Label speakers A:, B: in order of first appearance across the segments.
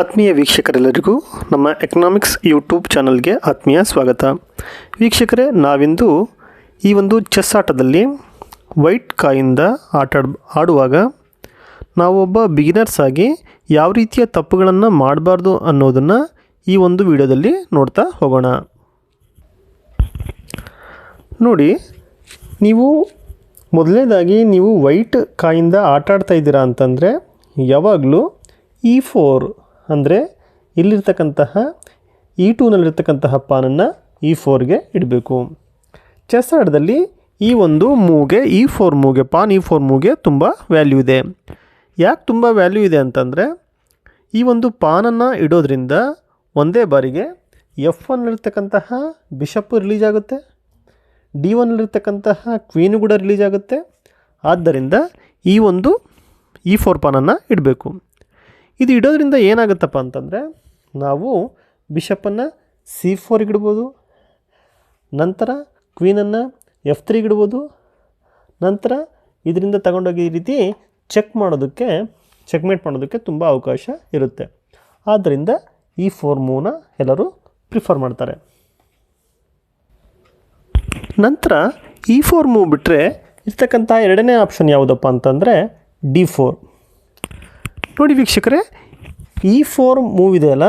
A: ಆತ್ಮೀಯ ವೀಕ್ಷಕರೆಲ್ಲರಿಗೂ ನಮ್ಮ economics YouTube ಚಾನಲ್ಗೆ ಆತ್ಮೀಯ ಸ್ವಾಗತ. ವೀಕ್ಷಕರೇ, ನಾವಿಂದು ಈ ಒಂದು ಚೆಸ್ ಆಟದಲ್ಲಿ ವೈಟ್ ಕಾಯಿಂದ ಆಟ ಆಡುವಾಗ ನಾವೊಬ್ಬ ಬಿಗಿನರ್ಸ್ ಆಗಿ ಯಾವ ರೀತಿಯ ತಪ್ಪುಗಳನ್ನು ಮಾಡಬಾರ್ದು ಅನ್ನೋದನ್ನು ಈ ಒಂದು ವಿಡಿಯೋದಲ್ಲಿ ನೋಡ್ತಾ ಹೋಗೋಣ. ನೋಡಿ, ನೀವು ಮೊದಲನೇದಾಗಿ ನೀವು ವೈಟ್ ಕಾಯಿಂದ ಆಟ ಆಡ್ತಾ ಇದ್ದೀರಾ ಅಂತಂದರೆ ಯಾವಾಗಲೂ ಇ ಫೋರ್ ಅಂದರೆ ಇಲ್ಲಿರ್ತಕ್ಕಂತಹ ಇ ಟೂನಲ್ಲಿರ್ತಕ್ಕಂತಹ ಪಾನನ್ನು ಇ ಫೋರ್ಗೆ ಇಡಬೇಕು. ಚೆಸ್ ಆಡದಲ್ಲಿ ಈ ಒಂದು ಮೂಗೆ ಇ ಫೋರ್ ಮೂಗೆ, ಪಾನ್ ಇ ಫೋರ್ ಮೂಗೆ ತುಂಬ ವ್ಯಾಲ್ಯೂ ಇದೆ. ಯಾಕೆ ತುಂಬ ವ್ಯಾಲ್ಯೂ ಇದೆ ಅಂತಂದರೆ ಈ ಒಂದು ಪಾನನ್ನು ಇಡೋದ್ರಿಂದ ಒಂದೇ ಬಾರಿಗೆ ಎಫ್ ಒನ್ನಲ್ಲಿರ್ತಕ್ಕಂತಹ ಬಿಷಪ್ ರಿಲೀಸ್ ಆಗುತ್ತೆ. ಡಿ ಒನ್ನಲ್ಲಿರ್ತಕ್ಕಂತಹ ಕ್ವೀನು ಕೂಡ ರಿಲೀಸ್ ಆಗುತ್ತೆ. ಆದ್ದರಿಂದ ಈ ಒಂದು ಇ ಫೋರ್ ಪಾನನ್ನು ಇಡಬೇಕು. ಇದು ಇಡೋದ್ರಿಂದ ಏನಾಗುತ್ತಪ್ಪ ಅಂತಂದರೆ ನಾವು ಬಿಷಪ್ಪನ್ನು ಸಿ ಫೋರ್ಗೆ ಇಡ್ಬೋದು, ನಂತರ ಕ್ವೀನನ್ನು ಎಫ್ ತ್ರೀಗೆ ಇಡ್ಬೋದು, ನಂತರ ಇದರಿಂದ ತಗೊಂಡೋಗಿ ಈ ರೀತಿ ಚೆಕ್ ಮಾಡೋದಕ್ಕೆ ಚೆಕ್ಮೇಟ್ ಮಾಡೋದಕ್ಕೆ ತುಂಬ ಅವಕಾಶ ಇರುತ್ತೆ. ಆದ್ದರಿಂದ ಈ ಫೋರ್ ಮೂವನ್ನ ಎಲ್ಲರೂ ಪ್ರಿಫರ್ ಮಾಡ್ತಾರೆ. ನಂತರ ಈ ಫೋರ್ ಮೂವ್ ಬಿಟ್ಟರೆ ಇರ್ತಕ್ಕಂಥ ಎರಡನೇ ಆಪ್ಷನ್ ಯಾವುದಪ್ಪ ಅಂತಂದರೆ ಡಿ ಫೋರ್ ನೋಡಿ ವೀಕ್ಷಕರೇ ಇ ಫೋರ್ ಮೂವ್ ಇದೆಯಲ್ಲ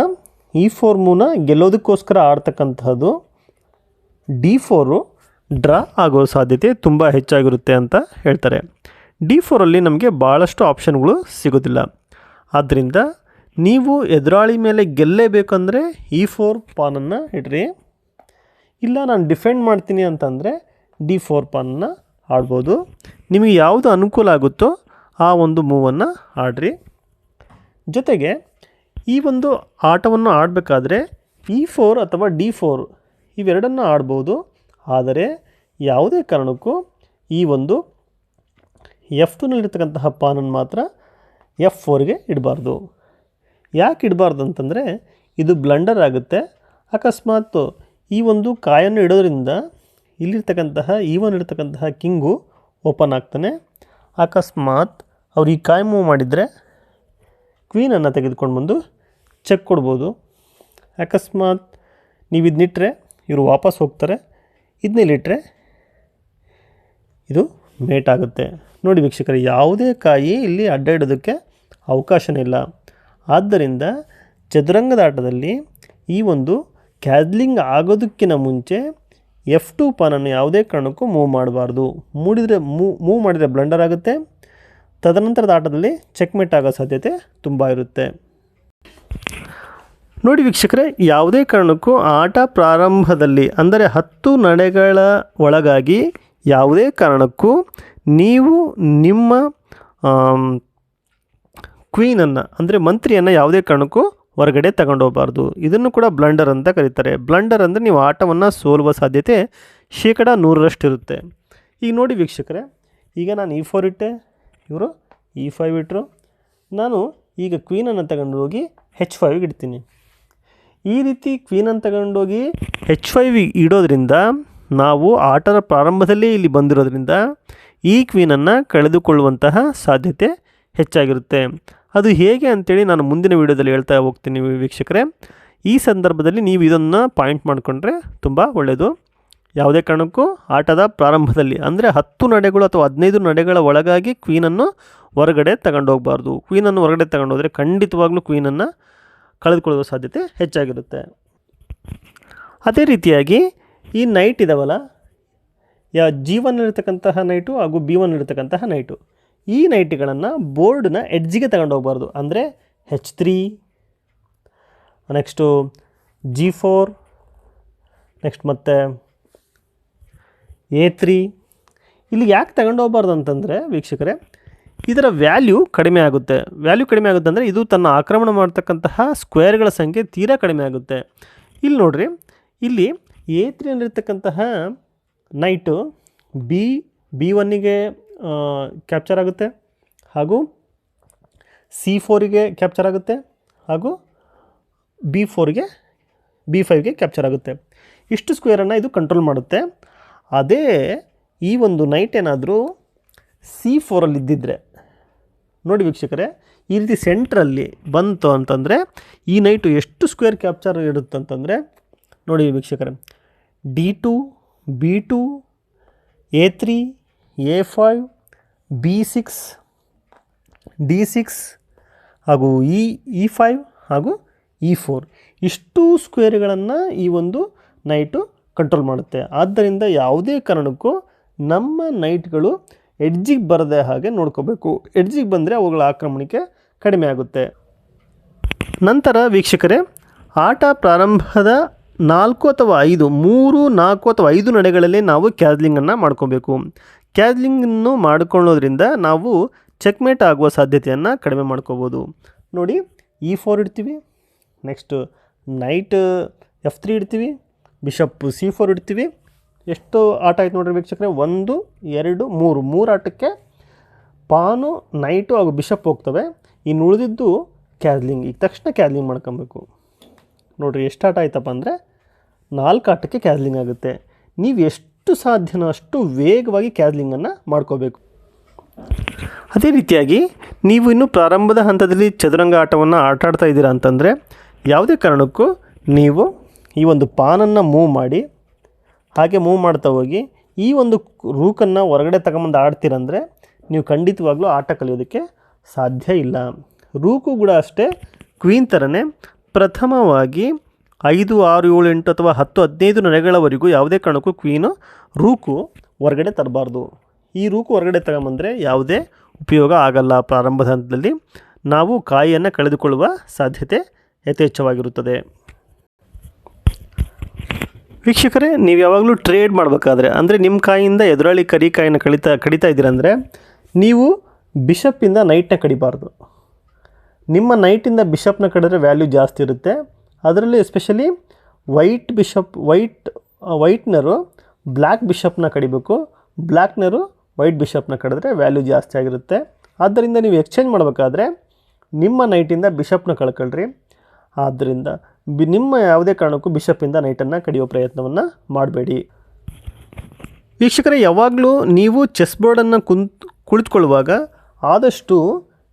A: ಇ ಫೋರ್ ಮೂವ್ನ ಗೆಲ್ಲೋದಕ್ಕೋಸ್ಕರ ಆಡ್ತಕ್ಕಂಥದ್ದು ಡಿ ಫೋರು ಡ್ರಾ ಆಗೋ ಸಾಧ್ಯತೆ ತುಂಬ ಹೆಚ್ಚಾಗಿರುತ್ತೆ ಅಂತ ಹೇಳ್ತಾರೆ. ಡಿ ಫೋರಲ್ಲಿ ನಮಗೆ ಭಾಳಷ್ಟು ಆಪ್ಷನ್ಗಳು ಸಿಗೋದಿಲ್ಲ. ಆದ್ದರಿಂದ ನೀವು ಎದುರಾಳಿ ಮೇಲೆ ಗೆಲ್ಲೇಬೇಕಂದ್ರೆ ಇ ಫೋರ್ ಪಾನನ್ನು ಇಡ್ರಿ. ಇಲ್ಲ, ನಾನು ಡಿಫೆಂಡ್ ಮಾಡ್ತೀನಿ ಅಂತಂದರೆ ಡಿ ಫೋರ್ ಪಾನನ್ನು ಆಡ್ಬೋದು. ನಿಮಗೆ ಯಾವುದು ಅನುಕೂಲ ಆಗುತ್ತೋ ಆ ಒಂದು ಮೂವನ್ನು ಆಡ್ರಿ. ಜೊತೆಗೆ ಈ ಒಂದು ಆಟವನ್ನು ಆಡಬೇಕಾದ್ರೆ ಇ ಫೋರ್ ಅಥವಾ ಡಿ ಫೋರ್ ಇವೆರಡನ್ನು ಆಡ್ಬೋದು. ಆದರೆ ಯಾವುದೇ ಕಾರಣಕ್ಕೂ ಈ ಒಂದು ಎಫ್ ಟೂನಲ್ಲಿರ್ತಕ್ಕಂತಹ ಪಾನನ್ನು ಮಾತ್ರ ಎಫ್ ಫೋರ್ಗೆ ಇಡಬಾರ್ದು. ಯಾಕೆ ಇಡಬಾರ್ದು ಅಂತಂದರೆ ಇದು ಬ್ಲಂಡರ್ ಆಗುತ್ತೆ. ಅಕಸ್ಮಾತ್ ಈ ಒಂದು ಕಾಯನ್ನು ಇಡೋದ್ರಿಂದ ಇಲ್ಲಿರ್ತಕ್ಕಂತಹ ಈ ಒನ್ ಇರ್ತಕ್ಕಂತಹ ಕಿಂಗು ಓಪನ್ ಆಗ್ತಾನೆ. ಅಕಸ್ಮಾತ್ ಅವ್ರು ಈ ಕಾಯಿ ಮೂವ್ ಮಾಡಿದರೆ ಕ್ವೀನನ್ನು ತೆಗೆದುಕೊಂಡು ಬಂದು ಚೆಕ್ ಕೊಡ್ಬೋದು. ಅಕಸ್ಮಾತ್ ನೀವು ಇದನ್ನಿಟ್ಟರೆ ಇವರು ವಾಪಸ್ ಹೋಗ್ತಾರೆ. ಇದನ್ನಿಲ್ಲಿಟ್ಟರೆ ಇದು ಮೇಟ್ ಆಗುತ್ತೆ. ನೋಡಿ ವೀಕ್ಷಕರೇ, ಯಾವುದೇ ಕಾಯಿ ಇಲ್ಲಿ ಅಡ್ಡಾಡೋದಕ್ಕೆ ಅವಕಾಶನೇ ಇಲ್ಲ. ಆದ್ದರಿಂದ ಚದುರಂಗದ ಆಟದಲ್ಲಿ ಈ ಒಂದು ಕ್ಯಾದ್ಲಿಂಗ್ ಆಗೋದಕ್ಕಿಂತ ಮುಂಚೆ ಎಫ್ ಟು ಪಾನನ್ನು ಯಾವುದೇ ಕಾರಣಕ್ಕೂ ಮೂವ್ ಮಾಡಬಾರ್ದು. ಮೂಡಿದರೆ ಮೂವ್ ಮೂವ್ ಮಾಡಿದರೆ ಬ್ಲಂಡರ್ ಆಗುತ್ತೆ. ತದನಂತರದ ಆಟದಲ್ಲಿ ಚೆಕ್ಮೇಟ್ ಆಗೋ ಸಾಧ್ಯತೆ ತುಂಬ ಇರುತ್ತೆ. ನೋಡಿ ವೀಕ್ಷಕರೇ, ಯಾವುದೇ ಕಾರಣಕ್ಕೂ ಆಟ ಪ್ರಾರಂಭದಲ್ಲಿ, ಅಂದರೆ ಹತ್ತು ನಡೆಗಳ ಒಳಗಾಗಿ ಯಾವುದೇ ಕಾರಣಕ್ಕೂ ನೀವು ನಿಮ್ಮ ಕ್ವೀನನ್ನು ಅಂದರೆ ಮಂತ್ರಿಯನ್ನು ಯಾವುದೇ ಕಾರಣಕ್ಕೂ ಹೊರಗಡೆ ತಗೊಂಡೋಗಬಾರ್ದು ಇದನ್ನು ಕೂಡ ಬ್ಲಂಡರ್ ಅಂತ ಕರೀತಾರೆ. ಬ್ಲಂಡರ್ ಅಂದರೆ ನೀವು ಆಟವನ್ನು ಸೋಲುವ ಸಾಧ್ಯತೆ ಶೇಕಡ ನೂರರಷ್ಟಿರುತ್ತೆ. ಈಗ ನೋಡಿ ವೀಕ್ಷಕರೇ, ಈಗ ನಾನು ಈ ಫೋರ್ ಇಟ್ಟೆ. ಇವರು ಇ ಫೈವ್ ಇಟ್ಟರು ನಾನು ಈಗ ಕ್ವೀನನ್ನು ತಗೊಂಡು ಹೋಗಿ ಹೆಚ್ ಫೈವ್ಗೆ ಇಡ್ತೀನಿ. ಈ ರೀತಿ ಕ್ವೀನನ್ನು ತಗೊಂಡೋಗಿ ಹೆಚ್ ಫೈವ್ ಇಡೋದ್ರಿಂದ ನಾವು ಆಟದ ಪ್ರಾರಂಭದಲ್ಲೇ ಇಲ್ಲಿ ಬಂದಿರೋದ್ರಿಂದ ಈ ಕ್ವೀನನ್ನು ಕಳೆದುಕೊಳ್ಳುವಂತಹ ಸಾಧ್ಯತೆ ಹೆಚ್ಚಾಗಿರುತ್ತೆ. ಅದು ಹೇಗೆ ಅಂತೇಳಿ ನಾನು ಮುಂದಿನ ವೀಡಿಯೋದಲ್ಲಿ ಹೇಳ್ತಾ ಹೋಗ್ತೀನಿ ವೀಕ್ಷಕರೇ. ಈ ಸಂದರ್ಭದಲ್ಲಿ ನೀವು ಇದನ್ನು ಪಾಯಿಂಟ್ ಮಾಡಿಕೊಂಡ್ರೆ ತುಂಬ ಒಳ್ಳೆಯದು ಯಾವುದೇ ಕಾರಣಕ್ಕೂ ಆಟದ ಪ್ರಾರಂಭದಲ್ಲಿ, ಅಂದರೆ ಹತ್ತು ನಡೆಗಳು ಅಥವಾ ಹದಿನೈದು ನಡೆಗಳ ಒಳಗಾಗಿ ಕ್ವೀನನ್ನು ಹೊರಗಡೆ ತಗೊಂಡೋಗಬಾರ್ದು ಕ್ವೀನನ್ನು ಹೊರಗಡೆ ತಗೊಂಡೋದ್ರೆ ಖಂಡಿತವಾಗ್ಲೂ ಕ್ವೀನನ್ನು ಕಳೆದುಕೊಳ್ಳುವ ಸಾಧ್ಯತೆ ಹೆಚ್ಚಾಗಿರುತ್ತೆ. ಅದೇ ರೀತಿಯಾಗಿ ಈ ನೈಟ್ ಇದಾವಲ್ಲ, ಯಾ ಜಿ ಇರತಕ್ಕಂತಹ ನೈಟು ಹಾಗೂ ಬಿ ಒನ್ ಇರತಕ್ಕಂತಹ ನೈಟು ಈ ನೈಟ್ಗಳನ್ನು ಬೋರ್ಡ್ನ ಎಡ್ಜಿಗೆ ತಗೊಂಡೋಗ್ಬಾರ್ದು ಅಂದರೆ H three next G four next ಮತ್ತು ಎ ತ್ರೀ. ಇಲ್ಲಿ ಯಾಕೆ ತಗೊಂಡೋಗ್ಬಾರ್ದು ಅಂತಂದರೆ ವೀಕ್ಷಕರೇ, ಇದರ ವ್ಯಾಲ್ಯೂ ಕಡಿಮೆ ಆಗುತ್ತೆ. ವ್ಯಾಲ್ಯೂ ಕಡಿಮೆ ಆಗುತ್ತೆ ಅಂದರೆ ಇದು ತನ್ನ ಆಕ್ರಮಣ ಮಾಡ್ತಕ್ಕಂತಹ ಸ್ಕ್ವೇರ್ಗಳ ಸಂಖ್ಯೆ ತೀರಾ ಕಡಿಮೆ ಆಗುತ್ತೆ. ಇಲ್ಲಿ ನೋಡಿರಿ, ಇಲ್ಲಿ ಎ ತ್ರೀಯಲ್ಲಿರ್ತಕ್ಕಂತಹ ನೈಟು ಬಿ ಬಿ ಒನ್ನಿಗೆ ಕ್ಯಾಪ್ಚರ್ ಆಗುತ್ತೆ. ಹಾಗೂ ಸಿ ಫೋರಿಗೆ ಕ್ಯಾಪ್ಚರ್ ಆಗುತ್ತೆ. ಹಾಗೂ ಬಿ ಫೋರ್ಗೆ ಬಿ ಫೈವ್ಗೆ ಕ್ಯಾಪ್ಚರ್ ಆಗುತ್ತೆ. ಇಷ್ಟು ಸ್ಕ್ವೇರನ್ನು ಇದು ಕಂಟ್ರೋಲ್ ಮಾಡುತ್ತೆ. ಅದೇ ಈ ಒಂದು ನೈಟ್ ಏನಾದರೂ ಸಿ ಫೋರಲ್ಲಿ ಇದ್ದಿದ್ದರೆ ನೋಡಿ ವೀಕ್ಷಕರೇ, ಈ ರೀತಿ ಸೆಂಟ್ರಲ್ಲಿ ಬಂತು ಅಂತಂದರೆ, ಈ ನೈಟು ಎಷ್ಟು ಸ್ಕ್ವೇರ್ ಕ್ಯಾಪ್ಚರ್ ಇರುತ್ತಂತಂದರೆ ನೋಡಿ ವೀಕ್ಷಕರೇ D two B two A three A five B six D six ಹಾಗೂ ಇ ಇ ಫೈವ್ ಹಾಗೂ ಇ ಫೋರ್ ಇಷ್ಟು ಸ್ಕ್ವೇರ್ಗಳನ್ನು ಈ ಒಂದು ನೈಟು ಕಂಟ್ರೋಲ್ ಮಾಡುತ್ತೆ. ಆದ್ದರಿಂದ ಯಾವುದೇ ಕಾರಣಕ್ಕೂ ನಮ್ಮ ನೈಟ್ಗಳು ಎಡ್ಜಿಗೆ ಬರದೇ ಹಾಗೆ ನೋಡ್ಕೋಬೇಕು. ಎಡ್ಜಿಗೆ ಬಂದರೆ ಅವುಗಳ ಆಕ್ರಮಣಿಕೆ ಕಡಿಮೆ ಆಗುತ್ತೆ. ನಂತರ ವೀಕ್ಷಕರೇ, ಆಟ ಪ್ರಾರಂಭದ ನಾಲ್ಕು ಅಥವಾ ಐದು, ಮೂರು, ನಾಲ್ಕು ಅಥವಾ ಐದು ನಡೆಗಳಲ್ಲಿ ನಾವು ಕ್ಯಾದ್ಲಿಂಗನ್ನು ಮಾಡ್ಕೋಬೇಕು. ಕ್ಯಾದ್ಲಿಂಗನ್ನು ಮಾಡಿಕೊಳ್ಳೋದ್ರಿಂದ ನಾವು ಚೆಕ್ಮೇಟ್ ಆಗುವ ಸಾಧ್ಯತೆಯನ್ನು ಕಡಿಮೆ ಮಾಡ್ಕೋಬೋದು. ನೋಡಿ ಇ ಫೋರ್ ಇಡ್ತೀವಿ. ನೆಕ್ಸ್ಟು ನೈಟ್ ಎಫ್ ತ್ರೀ ಇಡ್ತೀವಿ. ಬಿಷಪ್ ಸಿ ಫೋರ್ ಇಡ್ತೀವಿ. ಎಷ್ಟು ಆಟ ಆಯ್ತು ನೋಡ್ರಿ ವೀಕ್ಷಕರೇ. ಒಂದು, ಎರಡು, ಮೂರು. ಮೂರು ಆಟಕ್ಕೆ ಪಾನು ನೈಟು ಹಾಗೂ ಬಿಷಪ್ ಹೋಗ್ತವೆ. ಇನ್ನು ಉಳಿದಿದ್ದು ಕ್ಯಾದ್ಲಿಂಗ್. ಈಗ ತಕ್ಷಣ ಕ್ಯಾದ್ಲಿಂಗ್ ಮಾಡ್ಕೊಬೇಕು. ನೋಡಿರಿ ಎಷ್ಟು ಆಟ ಆಯ್ತಪ್ಪ ಅಂದರೆ ನಾಲ್ಕು ಆಟಕ್ಕೆ ಕ್ಯಾದ್ಲಿಂಗ್ ಆಗುತ್ತೆ. ನೀವು ಎಷ್ಟು ಸಾಧ್ಯನೋ ಅಷ್ಟು ವೇಗವಾಗಿ ಕ್ಯಾದ್ಲಿಂಗನ್ನು ಮಾಡ್ಕೋಬೇಕು. ಅದೇ ರೀತಿಯಾಗಿ ನೀವು ಇನ್ನು ಪ್ರಾರಂಭದ ಹಂತದಲ್ಲಿ ಚದುರಂಗ ಆಟವನ್ನು ಆಟ ಆಡ್ತಾ ಇದ್ದೀರಾ ಅಂತಂದರೆ ಯಾವುದೇ ಕಾರಣಕ್ಕೂ ನೀವು ಈ ಒಂದು ಪಾನನ್ನು ಮೂವ್ ಮಾಡಿ, ಹಾಗೆ ಮೂವ್ ಮಾಡ್ತಾ ಹೋಗಿ, ಈ ಒಂದು ರೂಕನ್ನು ಹೊರಗಡೆ ತಗೊಂಬಂದು ಆಡ್ತೀರಂದರೆ ನೀವು ಖಂಡಿತವಾಗ್ಲೂ ಆಟ ಕಲಿಯೋದಕ್ಕೆ ಸಾಧ್ಯ ಇಲ್ಲ. ರೂಕು ಕೂಡ ಅಷ್ಟೇ, ಕ್ವೀನ್ ಥರನೇ ಪ್ರಥಮವಾಗಿ ಐದು, ಆರು, ಏಳು, ಎಂಟು ಅಥವಾ ಹತ್ತು, ಹದಿನೈದು ನಡೆಗಳವರೆಗೂ ಯಾವುದೇ ಕಾರಣಕ್ಕೂ ಕ್ವೀನು ರೂಕು ಹೊರಗಡೆ ತರಬಾರ್ದು. ಈ ರೂಕು ಹೊರಗಡೆ ತಗೊಂಬಂದರೆ ಯಾವುದೇ ಉಪಯೋಗ ಆಗಲ್ಲ. ಪ್ರಾರಂಭದ ಹಂತದಲ್ಲಿ ನಾವು ಕಾಯಿಯನ್ನು ಕಳೆದುಕೊಳ್ಳುವ ಸಾಧ್ಯತೆ ಯಥೇಚ್ಛವಾಗಿರುತ್ತದೆ. ವೀಕ್ಷಕರೇ, ನೀವು ಯಾವಾಗಲೂ ಟ್ರೇಡ್ ಮಾಡಬೇಕಾದ್ರೆ, ಅಂದರೆ ನಿಮ್ಮ ಕಾಯಿಂದ ಎದುರಾಳಿ ಕರಿ ಕಾಯಿನ ಕಡಿತಾ ಕಡಿತಾ ಇದ್ದೀರಂದರೆ ನೀವು ಬಿಷಪ್ಪಿಂದ ನೈಟ್ನ ಕಡಿಬಾರ್ದು. ನಿಮ್ಮ ನೈಟಿಂದ ಬಿಷಪ್ನ ಕಡಿದ್ರೆ ವ್ಯಾಲ್ಯೂ ಜಾಸ್ತಿ ಇರುತ್ತೆ. ಅದರಲ್ಲಿ ಎಸ್ಪೆಷಲಿ ವೈಟ್ ಬಿಷಪ್ ವೈಟ್ ವೈಟ್ನರು ಬ್ಲ್ಯಾಕ್ ಬಿಷಪ್ನ ಕಡಿಬೇಕು. ಬ್ಲ್ಯಾಕ್ನರು ವೈಟ್ ಬಿಷಪ್ನ ಕಡಿದ್ರೆ ವ್ಯಾಲ್ಯೂ ಜಾಸ್ತಿ ಆಗಿರುತ್ತೆ. ಆದ್ದರಿಂದ ನೀವು ಎಕ್ಸ್ಚೇಂಜ್ ಮಾಡಬೇಕಾದ್ರೆ, ನಿಮ್ಮ ನೈಟಿಂದ ಬಿಷಪ್ನ ಕಳ್ಕೊಳ್ರಿ. ಆದ್ದರಿಂದ ಬಿ ನಿಮ್ಮ ಯಾವುದೇ ಕಾರಣಕ್ಕೂ ಬಿಷಪ್ಪಿಂದ ನೈಟನ್ನು ಕಡಿಯೋ ಪ್ರಯತ್ನವನ್ನು ಮಾಡಬೇಡಿ. ವೀಕ್ಷಕರೇ, ಯಾವಾಗಲೂ ನೀವು ಚೆಸ್ ಬೋರ್ಡನ್ನು ಕುಂತ್, ಕುಳಿತುಕೊಳ್ಳುವಾಗ ಆದಷ್ಟು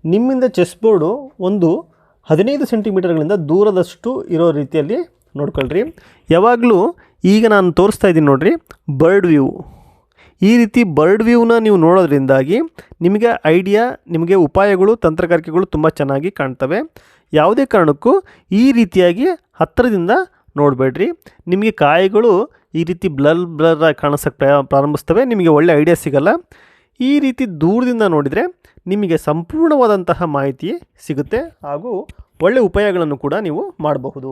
A: ನಿಮ್ಮಿಂದ ಚೆಸ್ ಬೋರ್ಡು ಒಂದು ಹದಿನೈದು ಸೆಂಟಿಮೀಟರ್ಗಳಿಂದ ದೂರದಷ್ಟು ಇರೋ ರೀತಿಯಲ್ಲಿ ನೋಡ್ಕೊಳ್ರಿ. ಯಾವಾಗಲೂ ಈಗ ನಾನು ತೋರಿಸ್ತಾ ಇದ್ದೀನಿ ನೋಡಿರಿ, ಬರ್ಡ್ ವ್ಯೂ. ಈ ರೀತಿ ಬರ್ಡ್ ವ್ಯೂನ ನೀವು ನೋಡೋದ್ರಿಂದಾಗಿ ನಿಮಗೆ ಐಡಿಯಾ, ನಿಮಗೆ ಉಪಾಯಗಳು, ತಂತ್ರಗಾರಿಕೆಗಳು ತುಂಬ ಚೆನ್ನಾಗಿ ಕಾಣ್ತವೆ. ಯಾವುದೇ ಕಾರಣಕ್ಕೂ ಈ ರೀತಿಯಾಗಿ ಹತ್ತಿರದಿಂದ ನೋಡಬೇಡ್ರಿ. ನಿಮಗೆ ಕಾಯಿಗಳು ಈ ರೀತಿ ಬ್ಲರ್ ಬ್ಲರ್ ಕಾಣಿಸೋಕ್ಕೆ ಪ್ರಾರಂಭಿಸ್ತವೆ, ನಿಮಗೆ ಒಳ್ಳೆ ಐಡಿಯಾ ಸಿಗಲ್ಲ. ಈ ರೀತಿ ದೂರದಿಂದ ನೋಡಿದರೆ ನಿಮಗೆ ಸಂಪೂರ್ಣವಾದಂತಹ ಮಾಹಿತಿ ಸಿಗುತ್ತೆ ಹಾಗೂ ಒಳ್ಳೆ ಉಪಾಯಗಳನ್ನು ಕೂಡ ನೀವು ಮಾಡಬಹುದು.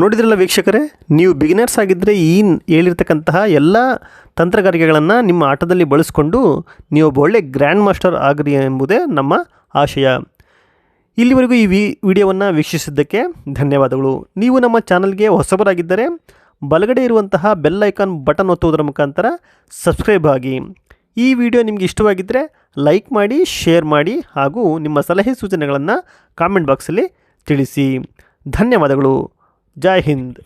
A: ನೋಡಿದ್ರಲ್ಲ ವೀಕ್ಷಕರೇ, ನೀವು ಬಿಗಿನರ್ಸ್ ಆಗಿದ್ದರೆ ಈ ಹೇಳಿರ್ತಕ್ಕಂತಹ ಎಲ್ಲ ತಂತ್ರಗಾರಿಕೆಗಳನ್ನು ನಿಮ್ಮ ಆಟದಲ್ಲಿ ಬಳಸಿಕೊಂಡು ನೀವು ಒಳ್ಳೆ ಗ್ರ್ಯಾಂಡ್ ಮಾಸ್ಟರ್ ಆಗ್ರಿ ಎಂಬುದೇ ನಮ್ಮ ಆಶಯ. ಇಲ್ಲಿವರೆಗೂ ಈ ವಿ ವಿಡಿಯೋವನ್ನು ವೀಕ್ಷಿಸಿದ್ದಕ್ಕೆ ಧನ್ಯವಾದಗಳು. ನೀವು ನಮ್ಮ ಚಾನಲ್ಗೆ ಹೊಸಬರಾಗಿದ್ದರೆ ಬಲಗಡೆ ಇರುವಂತಹ ಬೆಲ್ ಐಕಾನ್ ಬಟನ್ ಒತ್ತುವುದರ ಮುಖಾಂತರ ಸಬ್ಸ್ಕ್ರೈಬ್ ಆಗಿ. ಈ ವಿಡಿಯೋ ನಿಮಗೆ ಇಷ್ಟವಾಗಿದ್ದರೆ ಲೈಕ್ ಮಾಡಿ, ಶೇರ್ ಮಾಡಿ ಹಾಗೂ ನಿಮ್ಮ ಸಲಹೆ ಸೂಚನೆಗಳನ್ನು ಕಾಮೆಂಟ್ ಬಾಕ್ಸಲ್ಲಿ ತಿಳಿಸಿ. ಧನ್ಯವಾದಗಳು. ಜೈ ಹಿಂದ್.